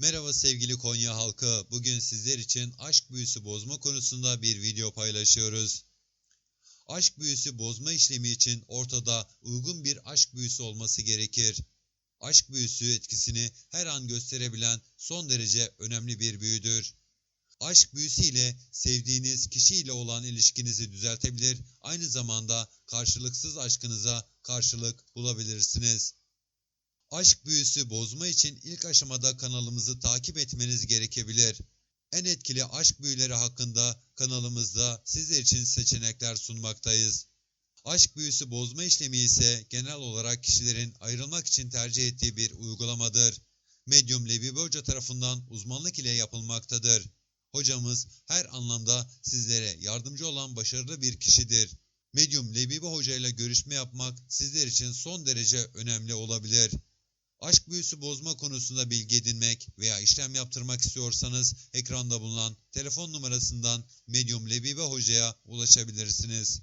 Merhaba sevgili Konya halkı. Bugün sizler için aşk büyüsü bozma konusunda bir video paylaşıyoruz. Aşk büyüsü bozma işlemi için ortada uygun bir aşk büyüsü olması gerekir. Aşk büyüsü etkisini her an gösterebilen son derece önemli bir büyüdür. Aşk büyüsü ile sevdiğiniz kişiyle olan ilişkinizi düzeltebilir, aynı zamanda karşılıksız aşkınıza karşılık bulabilirsiniz. Aşk büyüsü bozma için ilk aşamada kanalımızı takip etmeniz gerekebilir. En etkili aşk büyüleri hakkında kanalımızda sizler için seçenekler sunmaktayız. Aşk büyüsü bozma işlemi ise genel olarak kişilerin ayrılmak için tercih ettiği bir uygulamadır. Medyum Lebibe Hoca tarafından uzmanlık ile yapılmaktadır. Hocamız her anlamda sizlere yardımcı olan başarılı bir kişidir. Medyum Lebibe Hoca ile görüşme yapmak sizler için son derece önemli olabilir. Aşk büyüsü bozma konusunda bilgi edinmek veya işlem yaptırmak istiyorsanız ekranda bulunan telefon numarasından Medyum Lebibe Hoca'ya ulaşabilirsiniz.